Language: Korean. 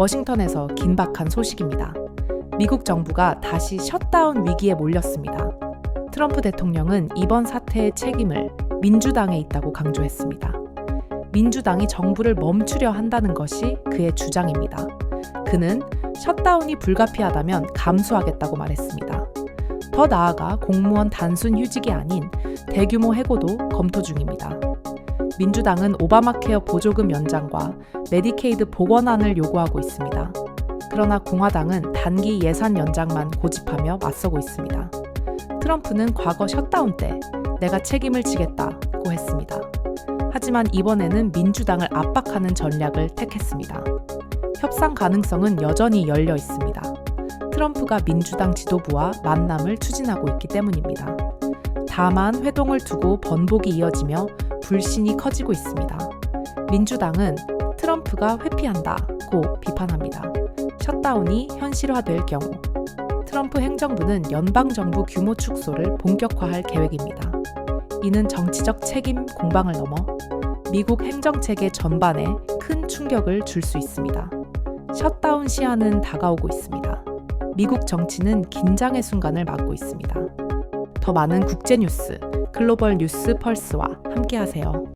워싱턴에서 긴박한 소식입니다. 미국 정부가 다시 셧다운 위기에 몰렸습니다. 트럼프 대통령은 이번 사태의 책임을 민주당에 있다고 강조했습니다. 민주당이 정부를 멈추려 한다는 것이 그의 주장입니다. 그는 셧다운이 불가피하다면 감수하겠다고 말했습니다. 더 나아가 공무원 단순 휴직이 아닌 대규모 해고도 검토 중입니다. 민주당은 오바마 케어 보조금 연장과 메디케이드 복원안을 요구하고 있습니다. 그러나 공화당은 단기 예산 연장만 고집하며 맞서고 있습니다. 트럼프는 과거 셧다운 때 내가 책임을 지겠다고 했습니다. 하지만 이번에는 민주당을 압박하는 전략을 택했습니다. 협상 가능성은 여전히 열려 있습니다. 트럼프가 민주당 지도부와 만남을 추진하고 있기 때문입니다. 다만 회동을 두고 번복이 이어지며 불신이 커지고 있습니다. 민주당은 트럼프가 회피한다고 비판합니다. 셧다운이 현실화될 경우 트럼프 행정부는 연방정부 규모 축소를 본격화할 계획입니다. 이는 정치적 책임 공방을 넘어 미국 행정체계 전반에 큰 충격을 줄 수 있습니다. 셧다운 시한은 다가오고 있습니다. 미국 정치는 긴장의 순간을 맞고 있습니다. 더 많은 국제 뉴스, 글로벌 뉴스 펄스와 함께하세요.